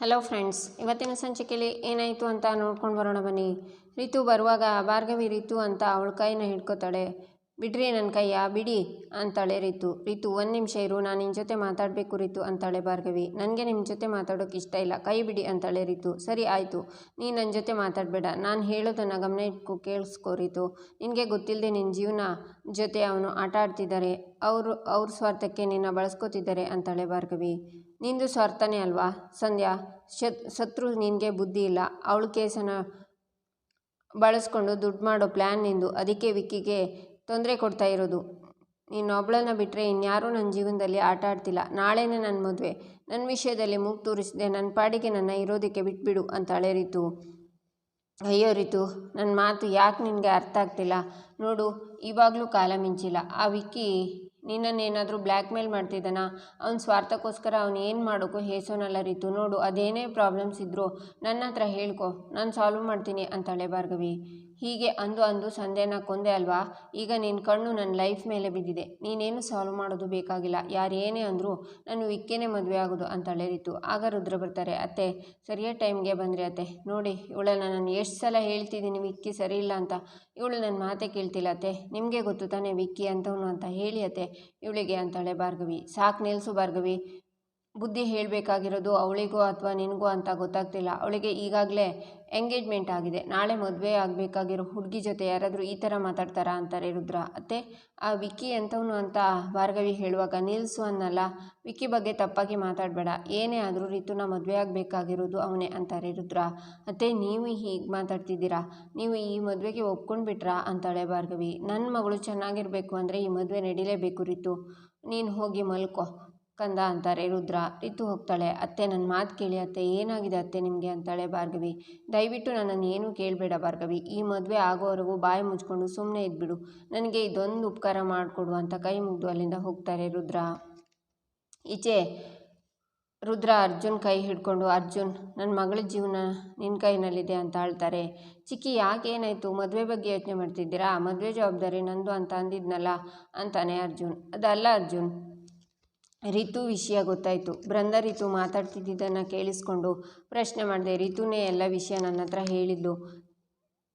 Hello friends ಇವತ್ತಿನ ಸಂಚಿಕೆಯಲ್ಲಿ ಏನಾಯಿತು ಅಂತ ನೋಡ್ಕೊಂಡು ಬರೋಣ ಬನ್ನಿ. ರಿತು ಬರುವಾಗ, ಭಾರ್ಗವಿ ರಿತು ಅಂತ ಅವಳ ಕೈನ ಹಿಡ್ಕೋತಾಳೆ. ಬಿಡ್ರಿ ನನ್ನ ಕೈಯ, ಬಿಡಿ ಅಂತಾಳೆ ರಿತು. ರೀತು, ಒಂದು ನಿಮಿಷ ಇರು, ನಾನು ನಿನ್ನ ಜೊತೆ ಮಾತಾಡಬೇಕು ರೀತು ಅಂತಾಳೆ ಭಾರ್ಗವಿ. ನನಗೆ ನಿಮ್ಮ ಜೊತೆ ಮಾತಾಡೋಕೆ ಇಷ್ಟ ಇಲ್ಲ, ಕೈ ಬಿಡಿ ಅಂತಾಳೆ ರಿತು. ಸರಿ, ಆಯಿತು. ನೀ ನನ್ನ ಜೊತೆ ಮಾತಾಡಬೇಡ. ನಾನು ಹೇಳೋದನ್ನು ಗಮನ ಇಟ್ಕೊ, ಕೇಳಿಸ್ಕೋ ರಿತು. ನಿನಗೆ ಗೊತ್ತಿಲ್ಲದೆ ನಿನ್ನ ಜೀವನ ಜೊತೆ ಅವನು ಆಟ ಆಡ್ತಿದ್ದಾರೆ ಅವರು, ಅವ್ರ ಸ್ವಾರ್ಥಕ್ಕೆ ನಿನ್ನ ಬಳಸ್ಕೋತಿದ್ದಾರೆ ಅಂತಾಳೆ ಭಾರ್ಗವಿ. ನಿಂದು ಸ್ವಾರ್ಥನೇ ಅಲ್ವಾ? ಸಂಧ್ಯಾ, ಶತ್, ಶತ್ರು ನಿನಗೆ ಬುದ್ಧಿ ಇಲ್ಲ. ಅವಳ ಕೇಸನ್ನು ಬಳಸ್ಕೊಂಡು ದುಡ್ಡು ಮಾಡೋ ಪ್ಲ್ಯಾನ್ ನಿಂದು. ಅದಕ್ಕೆ ವಿಕ್ಕಿಗೆ ತೊಂದರೆ ಕೊಡ್ತಾ ಇರೋದು. ನೀನೊಬ್ಳನ್ನ ಬಿಟ್ಟರೆ ಇನ್ಯಾರೂ ನನ್ನ ಜೀವನದಲ್ಲಿ ಆಟ ಆಡ್ತಿಲ್ಲ. ನಾಳೆನೇ ನನ್ನ ಮದುವೆ. ನನ್ನ ವಿಷಯದಲ್ಲಿ ಮೂಗು ತೂರಿಸಿದೆ ನನ್ನ ಪಾಡಿಗೆ ನನ್ನ ಇರೋದಕ್ಕೆ ಬಿಟ್ಬಿಡು ಅಂತಾಳೆ ರೀತು. ಅಯ್ಯೋ ರೀತು ನನ್ನ ಮಾತು ಯಾಕೆ ನಿನಗೆ ಅರ್ಥ ಆಗ್ತಿಲ್ಲ? ನೋಡು, ಇವಾಗಲೂ ಕಾಲ ಮಿಂಚಿಲ್ಲ. ಆ ವಿಕ್ಕಿ ನಿನ್ನನ್ನೇನಾದರೂ ಬ್ಲ್ಯಾಕ್ ಮೇಲ್ ಮಾಡ್ತಿದ್ದಾನ? ಅವ್ನ ಸ್ವಾರ್ಥಕ್ಕೋಸ್ಕರ ಅವ್ನು ಏನು ಮಾಡೋಕ್ಕೂ ಹೇಸೋನಲ್ಲ ರೀತು. ನೋಡು, ಅದೇನೇ ಪ್ರಾಬ್ಲಮ್ಸ್ ಇದ್ದರೂ ನನ್ನ ಹತ್ರ ಹೇಳ್ಕೊ. ನಾನು ಸಾಲ್ವ್ ಮಾಡ್ತೀನಿ ಅಂತಾಳೆ ಭಾರ್ಗವಿ. ಹೀಗೆ ಅಂದು ಅಂದು ಸಂದೇನ ಕೊಂದೆ ಅಲ್ವಾ? ಈಗ ನಿನ್ನ ಕಣ್ಣು ನನ್ನ ಲೈಫ್ ಮೇಲೆ ಬಿದ್ದಿದೆ. ನೀನೇನು ಸಾಲ್ವ್ ಮಾಡೋದು ಬೇಕಾಗಿಲ್ಲ. ಯಾರೇನೇ ಅಂದರೂ ನಾನು ವಿಕ್ಕೇನೆ ಮದುವೆ ಆಗೋದು ಅಂತ ರೀತು ಆಗ ರುದ್ರ ಬರ್ತಾರೆ, ಅತ್ತೆ ಸರಿಯಾದ ಟೈಮ್ಗೆ ಬಂದರೆ ಅತ್ತೆ. ನೋಡಿ, ಇವಳನ್ನ ನಾನು ಎಷ್ಟು ಸಲ ಹೇಳ್ತಿದ್ದೀನಿ ವಿಕ್ಕಿ ಸರಿ ಇಲ್ಲ ಅಂತ. ಇವಳು ನನ್ನ ಮಾತೇ ಕೇಳ್ತಿಲ್ಲ ಅತ್ತೆ. ನಿಮಗೆ ಗೊತ್ತು ತಾನೇ ವಿಕ್ಕಿ ಅಂತವನು ಅಂತ ಹೇಳಿ ಅತ್ತೆ. ಇವಳಿಗೆ ಅಂತಾಳೆ ಭಾರ್ಗವಿ. ಸಾಕು ನಿಲ್ಲಿಸು ಭಾರ್ಗವಿ. ಬುದ್ಧಿ ಹೇಳಬೇಕಾಗಿರೋದು ಅವಳಿಗೂ ಅಥವಾ ನಿನಗೂ ಅಂತ ಗೊತ್ತಾಗ್ತಿಲ್ಲ. ಅವಳಿಗೆ ಈಗಾಗಲೇ ಎಂಗೇಜ್ಮೆಂಟ್ ಆಗಿದೆ. ನಾಳೆ ಮದುವೆ ಆಗಬೇಕಾಗಿರೋ ಹುಡುಗಿ ಜೊತೆ ಯಾರಾದರೂ ಈ ಥರ ಮಾತಾಡ್ತಾರಾ ಅಂತಾರೆ ರುದ್ರ. ಅತ್ತೆ, ಆ ವಿಕ್ಕಿ ಎಂಥವನು ಅಂತ ಭಾರ್ಗವಿ ಹೇಳುವಾಗ, ನಿಲ್ಸು ಅನ್ನಲ್ಲ, ವಿಕ್ಕಿ ಬಗ್ಗೆ ತಪ್ಪಾಗಿ ಮಾತಾಡಬೇಡ. ಏನೇ ಆದರೂ ರಿತುನ ಮದುವೆ ಆಗಬೇಕಾಗಿರೋದು ಅವನೇ ಅಂತಾರೆ ರುದ್ರ. ಅತ್ತೆ, ನೀವು ಹೀಗೆ ಮಾತಾಡ್ತಿದ್ದೀರಾ? ನೀವು ಈ ಮದುವೆಗೆ ಒಪ್ಕೊಂಡ್ಬಿಟ್ರಾ ಅಂತಾಳೆ ಭಾರ್ಗವಿ. ನನ್ನ ಮಗಳು ಚೆನ್ನಾಗಿರಬೇಕು ಅಂದರೆ ಈ ಮದುವೆ ನಡೀಲೇಬೇಕು ರಿತು. ನೀನು ಹೋಗಿ ಮಲ್ಕೋ. ಕಂದ ಅಂತಾರೆ. ರುದ್ರ ರಿತು ಹೋಗ್ತಾಳೆ. ಅತ್ತೆ ನನ್ನ ಮಾತು ಕೇಳಿ. ಅತ್ತೆ, ಏನಾಗಿದೆ ಅತ್ತೆ ನಿಮಗೆ? ಅಂತಾಳೆ ಭಾರ್ಗವಿ. ದಯವಿಟ್ಟು ನನ್ನನ್ನು ಏನೂ ಕೇಳಬೇಡ ಭಾರ್ಗವಿ. ಈ ಮದುವೆ ಆಗೋವರೆಗೂ ಬಾಯಿ ಮುಚ್ಕೊಂಡು ಸುಮ್ಮನೆ ಇದ್ಬಿಡು. ನನಗೆ ಇದೊಂದು ಉಪಕಾರ ಮಾಡಿಕೊಡು ಅಂತ ಕೈ ಮುಗಿದು ಅಲ್ಲಿಂದ ಹೋಗ್ತಾರೆ ರುದ್ರ. ಈಚೆ ರುದ್ರ ಅರ್ಜುನ್ ಕೈ ಹಿಡ್ಕೊಂಡು, ಅರ್ಜುನ್ ನನ್ನ ಮಗಳ ಜೀವನ ನಿನ್ನ ಕೈನಲ್ಲಿದೆ ಅಂತ ಹೇಳ್ತಾರೆ ಚಿಕ್ಕಿ, ಯಾಕೆ ಏನಾಯಿತು? ಮದುವೆ ಬಗ್ಗೆ ಯೋಚನೆ ಮಾಡ್ತಿದ್ದೀರಾ? ಮದುವೆ ಜವಾಬ್ದಾರಿ ನಂದು ಅಂತ ಅಂದಿದ್ನಲ್ಲ ಅಂತಾನೆ ಅರ್ಜುನ್. ಅದಲ್ಲ ಅರ್ಜುನ್. ರಿತು ವಿಷಯ ಗೊತ್ತಾಯಿತು. ಬೃಂದ ರಿತು ಮಾತಾಡ್ತಿದ್ದನ್ನು ಕೇಳಿಸ್ಕೊಂಡು ಪ್ರಶ್ನೆ ಮಾಡಿದೆ, ರಿತುನೇ ಎಲ್ಲ ವಿಷಯ ನನ್ನ ಹತ್ರ ಹೇಳಿದ್ಲು.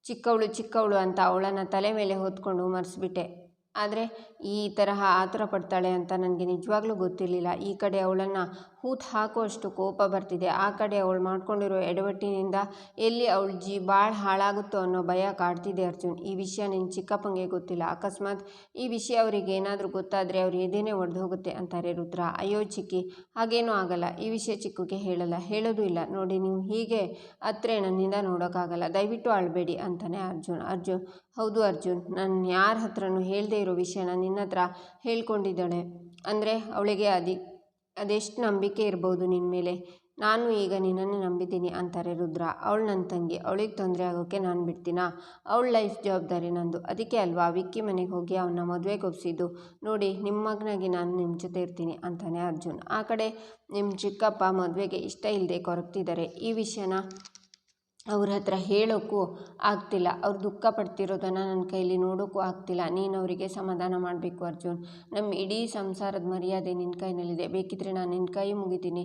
ಚಿಕ್ಕವಳು ಚಿಕ್ಕವಳು ಅಂತ ಅವಳನ್ನು ತಲೆ ಮೇಲೆ ಹೊತ್ಕೊಂಡು ಮರೆಸ್ಬಿಟ್ಟೆ. ಆದರೆ ಈ ತರಹ ಆತುರ ಪಡ್ತಾಳೆ ಅಂತ ನನಗೆ ನಿಜವಾಗ್ಲೂ ಗೊತ್ತಿರಲಿಲ್ಲ. ಈ ಕಡೆ ಅವಳನ್ನು ಹೂತು ಹಾಕುವಷ್ಟು ಕೋಪ ಬರ್ತಿದೆ. ಆ ಕಡೆ ಅವಳು ಮಾಡ್ಕೊಂಡಿರೋ ಎಡವಟ್ಟಿನಿಂದ ಎಲ್ಲಿ ಅವಳ ಜೀ ಭಾಳ ಹಾಳಾಗುತ್ತೋ ಅನ್ನೋ ಭಯ ಕಾಡ್ತಿದೆ ಅರ್ಜುನ್. ಈ ವಿಷಯ ನಿನ್ನ ಚಿಕ್ಕಪ್ಪಂಗೆ ಗೊತ್ತಿಲ್ಲ. ಅಕಸ್ಮಾತ್ ಈ ವಿಷಯ ಅವರಿಗೆ ಏನಾದರೂ ಗೊತ್ತಾದರೆ ಅವ್ರು ಎದೇನೇ ಒಡೆದು ಹೋಗುತ್ತೆ ಅಂತಾರೆ ರುದ್ರ. ಅಯ್ಯೋ ಚಿಕ್ಕಿ, ಹಾಗೇನೂ ಆಗಲ್ಲ. ಈ ವಿಷಯ ಚಿಕ್ಕಗೆ ಹೇಳಲ್ಲ. ಹೇಳೋದು ಇಲ್ಲ. ನೋಡಿ, ನೀವು ಹೀಗೆ ಹತ್ರ ನನ್ನಿಂದ ನೋಡೋಕ್ಕಾಗಲ್ಲ ದಯವಿಟ್ಟು ಅಳಬೇಡಿ ಅಂತಾನೆ ಅರ್ಜುನ್. ಅರ್ಜುನ್ ಹೌದು ಅರ್ಜುನ್. ನಾನು ಯಾರ ಹತ್ರನೂ ಹೇಳದೇ ಇರೋ ವಿಷಯನ ನಿನ್ನ ಹತ್ರ ಹೇಳ್ಕೊಂಡಿದ್ದಾಳೆ. ಅಂದರೆ ಅವಳಿಗೆ ಅದಿ ಅದೆಷ್ಟು ನಂಬಿಕೆ ಇರ್ಬೋದು ನಿನ್ನ ಮೇಲೆ? ನಾನು ಈಗ ನಿನ್ನನ್ನು ನಂಬಿದ್ದೀನಿ ಅಂತಾರೆ ರುದ್ರ. ಅವಳು ನನ್ನ ತಂಗಿ. ಅವಳಿಗೆ ತೊಂದರೆ ಆಗೋಕ್ಕೆ ನಾನು ಬಿಡ್ತೀನಾ? ಅವಳ ಲೈಫ್ ಜವಾಬ್ದಾರಿ ನಂದು. ಅದಕ್ಕೆ ಅಲ್ವಾ ವಿಕ್ಕಿ ಮನೆಗೆ ಹೋಗಿ ಅವನ್ನ ಮದುವೆಗೆ ಒಪ್ಸಿದ್ದು ನೋಡಿ ನಿಮ್ಮ ಮಗನಾಗಿ ನಾನು ನಿಮ್ಮ ಜೊತೆ ಇರ್ತೀನಿ ಅಂತಾನೆ ಅರ್ಜುನ್. ಆ ಕಡೆ ನಿಮ್ಮ ಚಿಕ್ಕಪ್ಪ ಮದುವೆಗೆ ಇಷ್ಟ ಇಲ್ಲದೆ ಕೊರಗ್ತಿದ್ದಾರೆ ಈ ವಿಷಯನ ಅವ್ರ ಹತ್ರ ಹೇಳೋಕ್ಕೂ ಆಗ್ತಿಲ್ಲ. ಅವ್ರು ದುಃಖ ಪಡ್ತಿರೋದನ್ನು ನನ್ನ ಕೈಲಿ ನೋಡೋಕ್ಕೂ ಆಗ್ತಿಲ್ಲ. ನೀನು ಅವರಿಗೆ ಸಮಾಧಾನ ಮಾಡಬೇಕು ಅರ್ಜುನ್. ನಮ್ಮ ಇಡೀ ಸಂಸಾರದ ಮರ್ಯಾದೆ ನಿನ್ನ ಕೈಯಲ್ಲಿದೆ ಬೇಕಿದ್ರೆ ನಾನು ನಿನ್ನ ಕೈ ಮುಗಿತೀನಿ.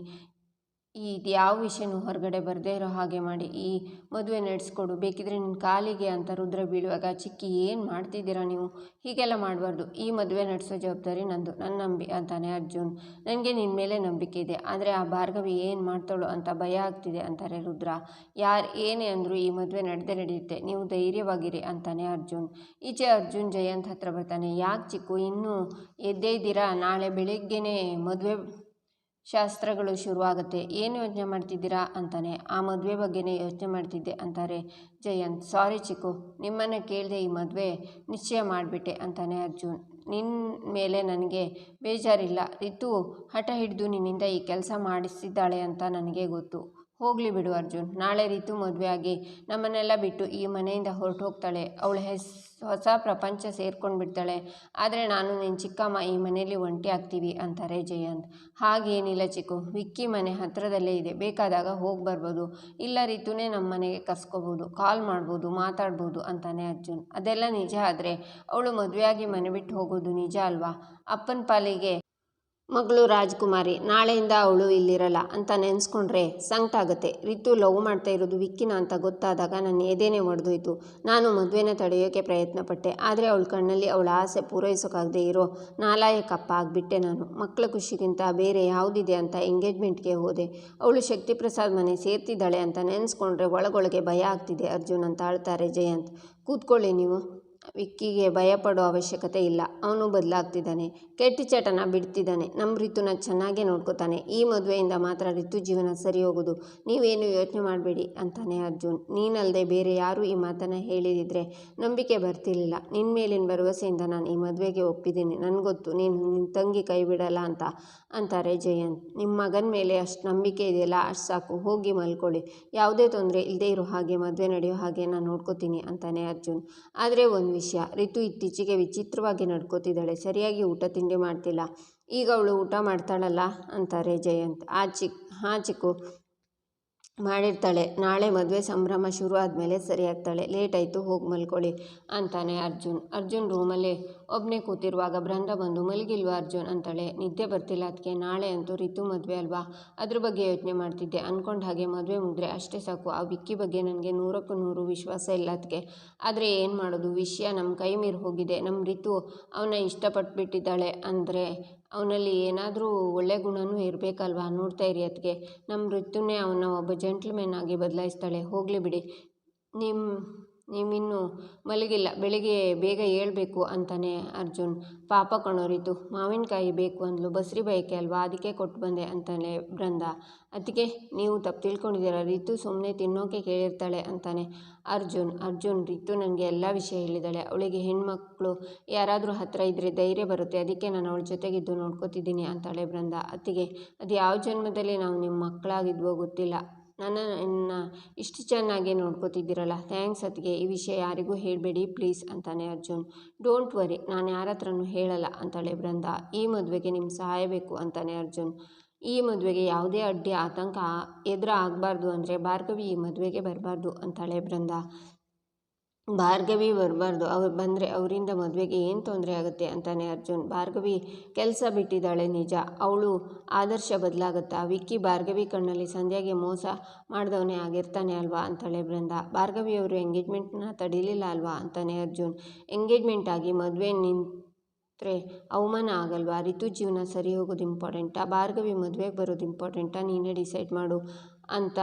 ಇದು ಯಾವ ವಿಷಯನೂ ಹೊರಗಡೆ ಬರದೇ ಇರೋ ಹಾಗೆ ಮಾಡಿ, ಈ ಮದುವೆ ನಡೆಸ್ಕೊಡು, ಬೇಕಿದ್ರೆ ನಿನ್ನ ಕಾಲಿಗೆ ಅಂತ ರುದ್ರ ಬೀಳುವಾಗ, ಚಿಕ್ಕಿ, ಏನು ಮಾಡ್ತಿದ್ದೀರಾ ನೀವು? ಹೀಗೆಲ್ಲ ಮಾಡಬಾರ್ದು. ಈ ಮದುವೆ ನಡೆಸೋ ಜವಾಬ್ದಾರಿ ನಂದು. ನನ್ನ ನಂಬಿ ಅಂತಾನೆ ಅರ್ಜುನ್. ನನಗೆ ನಿನ್ನ ಮೇಲೆ ನಂಬಿಕೆ ಇದೆ. ಆದರೆ ಆ ಭಾರ್ಗವಿ ಏನು ಮಾಡ್ತಾಳೋ ಅಂತ ಭಯ ಆಗ್ತಿದೆ ಅಂತಾರೆ ರುದ್ರ. ಯಾರು, ಏನೇ ಅಂದರೂ ಈ ಮದುವೆ ನಡೆದೇ ನಡೆಯುತ್ತೆ. ನೀವು ಧೈರ್ಯವಾಗಿರಿ ಅಂತಾನೆ ಅರ್ಜುನ್. ಈಚೆ ಅರ್ಜುನ್ ಜಯಂತ್ ಹತ್ರ ಬರ್ತಾನೆ. ಯಾಕೆ ಚಿಕ್ಕು, ಇನ್ನೂ ಎದ್ದೇ ಇದ್ದೀರಾ? ನಾಳೆ ಬೆಳಿಗ್ಗೆನೇ ಮದುವೆ ಶಾಸ್ತ್ರಗಳು ಶುರುವಾಗುತ್ತೆ. ಏನು ಯೋಚನೆ ಮಾಡ್ತಿದ್ದೀರಾ ಅಂತಾನೆ. ಆ ಮದುವೆ ಬಗ್ಗೆನೇ ಯೋಚನೆ ಮಾಡ್ತಿದ್ದೆ ಅಂತಾರೆ. ಜಯಂತ್, ಸಾರಿ ಚಿಕ್ಕು, ನಿಮ್ಮನ್ನು ಕೇಳದೆ ಈ ಮದುವೆ ನಿಶ್ಚಯ ಮಾಡಿಬಿಟ್ಟೆ ಅಂತಾನೆ ಅರ್ಜುನ್. ನಿನ್ನ ಮೇಲೆ ನನಗೆ ಬೇಜಾರಿಲ್ಲ. ರಿತು, ಹಠ ಹಿಡಿದು ನಿನ್ನಿಂದ ಈ ಕೆಲಸ ಮಾಡಿಸಿದ್ದಾಳೆ ಅಂತ ನನಗೆ ಗೊತ್ತು. ಹೋಗಲಿ ಬಿಡು ಅರ್ಜುನ್. ನಾಳೆ ರೀತು ಮದುವೆ ಆಗಿ ನಮ್ಮನ್ನೆಲ್ಲ ಬಿಟ್ಟು ಈ ಮನೆಯಿಂದ ಹೊರಟು ಹೋಗ್ತಾಳೆ ಅವಳು ಹೆಸ್, ಹೊಸ ಪ್ರಪಂಚ ಸೇರ್ಕೊಂಡು ಬಿಡ್ತಾಳೆ ಆದರೆ ನಾನು ನಿನ್ನ ಚಿಕ್ಕಮ್ಮ ಈ ಮನೆಯಲ್ಲಿ ಒಂಟಿ ಆಗ್ತೀವಿ ಅಂತಾರೆ ಜಯಂತ್. ಹಾಗೇನಿಲ್ಲ ಚಿಕ್ಕು. ವಿಕ್ಕಿ ಮನೆ ಹತ್ತಿರದಲ್ಲೇ ಇದೆ. ಬೇಕಾದಾಗ ಹೋಗಿ ಬರ್ಬೋದು. ಇಲ್ಲ ರೀತುನೇ ನಮ್ಮ ಮನೆಗೆ ಕಸ್ಕೋಬೋದು ಕಾಲ್ ಮಾಡ್ಬೋದು, ಮಾತಾಡ್ಬೋದು ಅಂತಾನೆ ಅರ್ಜುನ್. ಅದೆಲ್ಲ ನಿಜ ಆದರೆ ಅವಳು ಮದುವೆಯಾಗಿ ಮನೆ ಬಿಟ್ಟು ಹೋಗೋದು ನಿಜ ಅಲ್ವಾ? ಅಪ್ಪನ ಪಾಲಿಗೆ ಮಗಳು ರಾಜ್ಕುಮಾರಿ, ನಾಳೆಯಿಂದ ಅವಳು ಇಲ್ಲಿರಲ್ಲ ಅಂತ ನೆನೆಸ್ಕೊಂಡ್ರೆ ಸಂಕಟ ಆಗುತ್ತೆ. ರಿತು ಲವ್ ಮಾಡ್ತಾ ಇರೋದು ವಿಕ್ಕಿನ ಅಂತ ಗೊತ್ತಾದಾಗ ನನ್ನ ಎದೆನೇ ಒಡೆದೋಯ್ತು. ನಾನು ಮದುವೆನ ತಡೆಯೋಕ್ಕೆ ಪ್ರಯತ್ನ ಪಟ್ಟೆ ಆದರೆ ಅವಳ ಕಣ್ಣಲ್ಲಿ ಅವಳ ಆಸೆ ಪೂರೈಸೋಕ್ಕಾಗದೇ ಇರೋ ನಾಲಾಯಕಪ್ಪ ಆಗಿಬಿಟ್ಟೆ ನಾನು. ಮಕ್ಕಳ ಖುಷಿಗಿಂತ ಬೇರೆ ಯಾವುದಿದೆ ಅಂತ ಎಂಗೇಜ್ಮೆಂಟ್ಗೆ ಹೋದೆ. ಅವಳು ಶಕ್ತಿ ಪ್ರಸಾದ್ ಮನೆ ಸೇರ್ತಿದ್ದಾಳೆ ಅಂತ ನೆನೆಸ್ಕೊಂಡ್ರೆ ಒಳಗೊಳಗೆ ಭಯ ಆಗ್ತಿದೆ ಅರ್ಜುನ್ ಅಂತ ಅಳ್ತಾರೆ ಜಯಂತ್. ಕೂತ್ಕೊಳ್ಳಿ ನೀವು. ವಿಕ್ಕಿಗೆ ಭಯಪಡೋ ಅವಶ್ಯಕತೆ ಇಲ್ಲ. ಅವನು ಬದಲಾಗ್ತಿದ್ದಾನೆ. ಕೆಟ್ಟ ಚಟನ ಬಿಡ್ತಿದ್ದಾನೆ. ನಮ್ಮ ಋತುನ ಚೆನ್ನಾಗೇ ನೋಡ್ಕೋತಾನೆ. ಈ ಮದುವೆಯಿಂದ ಮಾತ್ರ ಋತು ಜೀವನ ಸರಿ ಹೋಗೋದು. ನೀವೇನು ಯೋಚನೆ ಮಾಡಬೇಡಿ ಅಂತಾನೆ ಅರ್ಜುನ್. ನೀನಲ್ಲದೆ ಬೇರೆ ಯಾರೂ ಈ ಮಾತನ್ನು ಹೇಳಿದಿದ್ರೆ ನಂಬಿಕೆ ಬರ್ತಿರಲಿಲ್ಲ. ನಿನ್ನ ಮೇಲಿನ ಭರವಸೆಯಿಂದ ನಾನು ಈ ಮದುವೆಗೆ ಒಪ್ಪಿದ್ದೀನಿ. ನನಗೊತ್ತು ನೀನು ನಿನ್ನ ತಂಗಿ ಕೈ ಬಿಡಲ್ಲ ಅಂತ ಅಂತಾರೆ ಜಯಂತ್. ನಿಮ್ಮ ಮಗನ ಮೇಲೆ ಅಷ್ಟು ನಂಬಿಕೆ ಇದೆಯಲ್ಲ, ಅಷ್ಟು ಸಾಕು. ಹೋಗಿ ಮಲ್ಕೊಳ್ಳಿ. ಯಾವುದೇ ತೊಂದರೆ ಇಲ್ಲದೇ ಇರೋ ಹಾಗೆ ಮದುವೆ ನಡೆಯೋ ಹಾಗೆ ನಾನು ನೋಡ್ಕೋತೀನಿ ಅಂತಾನೆ ಅರ್ಜುನ್. ಆದರೆ ಒಂದು ವಿಷಯ. ರಿತು ಇತ್ತೀಚೆಗೆ ವಿಚಿತ್ರವಾಗಿ ನಡ್ಕೋತಿದ್ದಾಳೆ. ಸರಿಯಾಗಿ ಊಟ ತಿಂಡಿ ಮಾಡ್ತಿಲ್ಲ. ಈಗ ಅವಳು ಊಟ ಮಾಡ್ತಾಳಲ್ಲ ಅಂತಾರೆ ಜಯಂತ್. ಆ ಚಿಕ್ ಹಾ ಚಿಕ್ಕು ಮಾಡಿರ್ತಾಳೆ. ನಾಳೆ ಮದುವೆ ಸಂಭ್ರಮ ಶುರು ಆದಮೇಲೆ ಸರಿಯಾಗ್ತಾಳೆ. ಲೇಟ್ ಆಯಿತು ಹೋಗಿ ಮಲ್ಕೊಳ್ಳಿ ಅಂತಾನೆ ಅರ್ಜುನ್. ಅರ್ಜುನ್ ರೂಮಲ್ಲಿ ಒಬ್ಬನೇ ಕೂತಿರುವಾಗ ಬೃಂದ ಬಂದು ಮಲಗಿಲ್ವ ಅರ್ಜುನ್ ಅಂತಾಳೆ, ನಿದ್ದೆ ಬರ್ತಿಲ್ಲ ಅದಕ್ಕೆ ನಾಳೆ ಅಂತೂ ರಿತು ಮದುವೆ ಅಲ್ವಾ? ಅದ್ರ ಬಗ್ಗೆ ಯೋಚನೆ ಮಾಡ್ತಿದ್ದೆ. ಅಂದ್ಕೊಂಡ ಹಾಗೆ ಮದುವೆ ಮುಗಿದ್ರೆ ಅಷ್ಟೇ ಸಾಕು. ಆ ವಿಕ್ಕಿ ಬಗ್ಗೆ ನನಗೆ ನೂರಕ್ಕೂ ನೂರು ವಿಶ್ವಾಸ ಇಲ್ಲ ಅದಕ್ಕೆ ಆದರೆ ಏನು ಮಾಡೋದು? ವಿಷಯ ನಮ್ಮ ಕೈ ಮೀರಿ ಹೋಗಿದೆ. ನಮ್ಮ ರಿತು ಅವನ ಇಷ್ಟಪಟ್ಬಿಟ್ಟಿದ್ದಾಳೆ ಅಂದರೆ ಅವನಲ್ಲಿ ಏನಾದರೂ ಒಳ್ಳೆ ಗುಣನೂ ಇರಬೇಕಲ್ವಾ? ನೋಡ್ತಾ ಇರಿ ಅದಕ್ಕೆ ನಮ್ಮ ಋತುನೇ ಅವನ ಒಬ್ಬ ಜೆಂಟ್ಲ್ಮೆನ್ ಆಗಿ ಬದಲಾಯಿಸ್ತಾಳೆ. ಹೋಗಲಿ ಬಿಡಿ. ನಿಮ್ಮ ನೀವಿನ್ನೂ ಮಲಗಿಲ್ಲ, ಬೆಳಿಗ್ಗೆ ಬೇಗ ಏಳಬೇಕು ಅಂತಾನೆ ಅರ್ಜುನ್. ಪಾಪ ಕಣೋ ಮಾವಿನಕಾಯಿ ಬೇಕು ಅಂದ್ಲು, ಬಸ್ರಿ ಬಯಕೆ ಅಲ್ವಾ, ಅದಕ್ಕೆ ಕೊಟ್ಟು ಬಂದೆ ಅಂತಾನೆ ಬೃಂದ ಅದಕ್ಕೆ ನೀವು ತಪ್ಪು ತಿಳ್ಕೊಂಡಿದ್ದೀರ? ರಿತು ಸುಮ್ಮನೆ ತಿನ್ನೋಕೆ ಕೇಳಿರ್ತಾಳೆ ಅಂತಾನೆ ಅರ್ಜುನ್. ಅರ್ಜುನ್, ರಿತು ನನಗೆ ಎಲ್ಲ ವಿಷಯ ಹೇಳಿದ್ದಾಳೆ ಅವಳಿಗೆ ಹೆಣ್ಮಕ್ಳು ಯಾರಾದರೂ ಹತ್ತಿರ ಇದ್ದರೆ ಧೈರ್ಯ ಬರುತ್ತೆ, ಅದಕ್ಕೆ ನಾನು ಅವಳ ಜೊತೆಗಿದ್ದು ನೋಡ್ಕೋತಿದ್ದೀನಿ ಅಂತಾಳೆ ಬೃಂದ ಅತ್ತಿಗೆ ಅದು ಯಾವ ಜನ್ಮದಲ್ಲಿ ನಾವು ನಿಮ್ಮ ಮಕ್ಕಳಾಗಿದ್ವೋ ಗೊತ್ತಿಲ್ಲ. ನನ್ನನ್ನು ಇಷ್ಟು ಚೆನ್ನಾಗಿ ನೋಡ್ಕೋತಿದ್ದೀರಲ್ಲ. ಥ್ಯಾಂಕ್ಸ್ ಅದಕ್ಕೆ ಈ ವಿಷಯ ಯಾರಿಗೂ ಹೇಳಬೇಡಿ ಪ್ಲೀಸ್ ಅಂತಾನೆ ಅರ್ಜುನ್. ಡೋಂಟ್ ವರಿ, ನಾನು ಯಾರ ಹತ್ರನೂ ಹೇಳಲ್ಲ ಅಂತಾಳೆ ಬೃಂದ ಈ ಮದುವೆಗೆ ನಿಮ್ಮ ಸಹಾಯ ಬೇಕು ಅಂತಾನೆ ಅರ್ಜುನ್. ಈ ಮದುವೆಗೆ ಯಾವುದೇ ಅಡ್ಡಿ, ಆತಂಕ ಎದುರು ಆಗಬಾರ್ದು ಅಂದರೆ ಭಾರ್ಗವಿ ಈ ಮದುವೆಗೆ ಬರಬಾರ್ದು ಅಂತಾಳೆ ಬೃಂದ ಭಾರ್ಗವಿ ಬರಬಾರ್ದು. ಅವ್ರು ಬಂದರೆ ಅವರಿಂದ ಮದುವೆಗೆ ಏನು ತೊಂದರೆ ಆಗುತ್ತೆ ಅಂತಾನೆ ಅರ್ಜುನ್. ಭಾರ್ಗವಿ ಕೆಲಸ ಬಿಟ್ಟಿದ್ದಾಳೆ ನಿಜ. ಅವಳು ಆದರ್ಶ ಬದಲಾಗುತ್ತಾ? ವಿಕ್ಕಿ ಭಾರ್ಗವಿ ಕಣ್ಣಲ್ಲಿ ಸಂಧ್ಯಾಗೆ ಮೋಸ ಮಾಡಿದವನೇ ಆಗಿರ್ತಾನೆ ಅಲ್ವಾ ಅಂತಾಳೆ ಬೃಂದ. ಭಾರ್ಗವಿ ಅವರು ಎಂಗೇಜ್ಮೆಂಟ್ನ ತಡೀಲಿಲ್ಲ ಅಲ್ವಾ ಅಂತಾನೆ ಅರ್ಜುನ್. ಎಂಗೇಜ್ಮೆಂಟ್ ಆಗಿ ಮದುವೆ ನಿಂತರೆ ಅವಮಾನ ಆಗಲ್ವಾ? ರಿತು ಜೀವನ ಸರಿ ಹೋಗೋದು ಇಂಪಾರ್ಟೆಂಟಾ ಭಾರ್ಗವಿ ಮದುವೆಗೆ ಬರೋದು ಇಂಪಾರ್ಟೆಂಟಾ ನೀನೇ ಡಿಸೈಡ್ ಮಾಡು ಅಂತ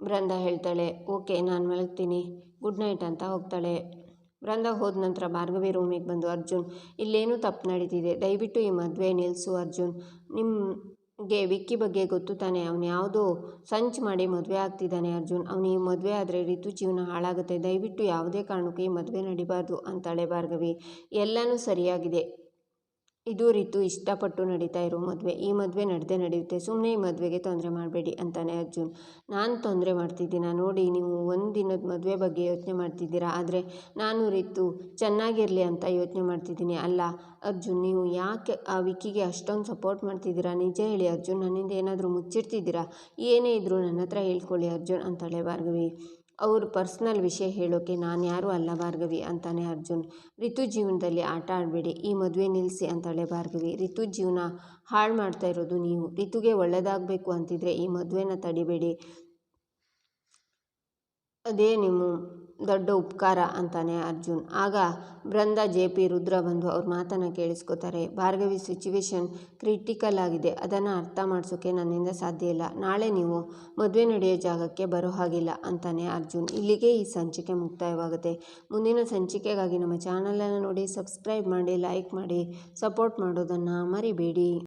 ಬೃಂದ ಹೇಳ್ತಾಳೆ, ಓಕೆ, ನಾನು ಮಲಗ್ತೀನಿ. ಗುಡ್ ನೈಟ್ ಅಂತ ಹೋಗ್ತಾಳೆ. ಬೃಂದ ಹೋದ ನಂತರ ಭಾರ್ಗವಿ ರೂಮಿಗೆ ಬಂದು, ಅರ್ಜುನ್, ಇಲ್ಲೇನೂ ತಪ್ಪು ನಡೀತಿದೆ. ದಯವಿಟ್ಟು ಈ ಮದುವೆ ನಿಲ್ಲಿಸು ಅರ್ಜುನ್. ನಿಮಗೆ ವಿಕ್ಕಿ ಬಗ್ಗೆ ಗೊತ್ತು ತಾನೆ? ಅವನು ಯಾವುದೋ ಸಂಚ್ ಮಾಡಿ ಮದುವೆ ಆಗ್ತಿದ್ದಾನೆ, ಅರ್ಜುನ್. ಅವನು ಈ ಮದುವೆ ಆದರೆ ಋತು ಜೀವನ ಹಾಳಾಗುತ್ತೆ. ದಯವಿಟ್ಟು ಯಾವುದೇ ಕಾರಣಕ್ಕೂ ಈ ಮದುವೆ ನಡಿಬಾರ್ದು ಅಂತಾಳೆ ಭಾರ್ಗವಿ. ಎಲ್ಲನೂ ಸರಿಯಾಗಿದೆ. ಇದು ರೀತು ಇಷ್ಟಪಟ್ಟು ನಡೀತಾ ಇರೋ ಮದುವೆ. ಈ ಮದುವೆ ನಡೆದೇ ನಡೆಯುತ್ತೆ. ಸುಮ್ಮನೆ ಈ ಮದುವೆಗೆ ತೊಂದರೆ ಮಾಡಬೇಡಿ ಅಂತಾನೆ ಅರ್ಜುನ್. ನಾನು ತೊಂದರೆ ಮಾಡ್ತಿದ್ದೀನ? ನೋಡಿ, ನೀವು ಒಂದು ದಿನದ ಮದುವೆ ಬಗ್ಗೆ ಯೋಚನೆ ಮಾಡ್ತಿದ್ದೀರಾ? ಆದರೆ ನಾನು ರೀತು ಚೆನ್ನಾಗಿರಲಿ ಅಂತ ಯೋಚನೆ ಮಾಡ್ತಿದ್ದೀನಿ. ಅಲ್ಲ, ಅರ್ಜುನ್, ನೀವು ಯಾಕೆ ಆ ವಿಕ್ಕಿಗೆ ಅಷ್ಟೊಂದು ಸಪೋರ್ಟ್ ಮಾಡ್ತಿದ್ದೀರಾ? ನಿಜ ಹೇಳಿ ಅರ್ಜುನ್, ನನ್ನಿಂದ ಏನಾದರೂ ಮುಚ್ಚಿರ್ತಿದ್ದೀರಾ ಏನೇ ಇದ್ದರೂ ನನ್ನ ಹತ್ರ ಹೇಳ್ಕೊಳ್ಳಿ ಅರ್ಜುನ್, ಅಂತಾಳೆ ಭಾರ್ಗವಿ. ಅವ್ರ ಪರ್ಸ್ನಲ್ ವಿಷಯ ಹೇಳೋಕೆ ನಾನು ಯಾರೂ ಅಲ್ಲ ಭಾರ್ಗವಿ ಅಂತಾನೆ ಅರ್ಜುನ್. ಋತು ಜೀವನದಲ್ಲಿ ಆಟ ಆಡಬೇಡಿ, ಈ ಮದುವೆ ನಿಲ್ಲಿಸಿ ಅಂತಾಳೆ ಭಾರ್ಗವಿ. ಋತು ಜೀವನ ಹಾಳು ಮಾಡ್ತಾ ಇರೋದು ನೀವು. ಋತುಗೆ ಒಳ್ಳೆಯದಾಗಬೇಕು ಅಂತಿದ್ರೆ ಈ ಮದುವೆನ ತಡಿಬೇಡಿ. ಅದೇ ನಿಮ್ಮ ದೊಡ್ಡ ಉಪಕಾರ ಅಂತಾನೆ ಅರ್ಜುನ್. ಆಗ ಬೃಂದ ಜೆ ಪಿ, ರುದ್ರ ಬಂದು ಅವ್ರ ಮಾತನ್ನು ಕೇಳಿಸ್ಕೋತಾರೆ. ಭಾರ್ಗವಿ ಸಿಚುವೇಶನ್ ಕ್ರಿಟಿಕಲ್ ಆಗಿದೆ. ಅದನ್ನು ಅರ್ಥ ಮಾಡಿಸೋಕೆ ನನ್ನಿಂದ ಸಾಧ್ಯ ಇಲ್ಲ. ನಾಳೆ ನೀವು ಮದುವೆ ನಡೆಯೋ ಜಾಗಕ್ಕೆ ಬರೋ ಹಾಗಿಲ್ಲ ಅಂತಾನೆ ಅರ್ಜುನ್. ಇಲ್ಲಿಗೆ ಈ ಸಂಚಿಕೆ ಮುಕ್ತಾಯವಾಗುತ್ತೆ. ಮುಂದಿನ ಸಂಚಿಕೆಗಾಗಿ ನಮ್ಮ ಚಾನಲನ್ನು ನೋಡಿ ಸಬ್ಸ್ಕ್ರೈಬ್ ಮಾಡಿ ಲೈಕ್ ಮಾಡಿ ಸಪೋರ್ಟ್ ಮಾಡೋದನ್ನು ಮರಿಬೇಡಿ.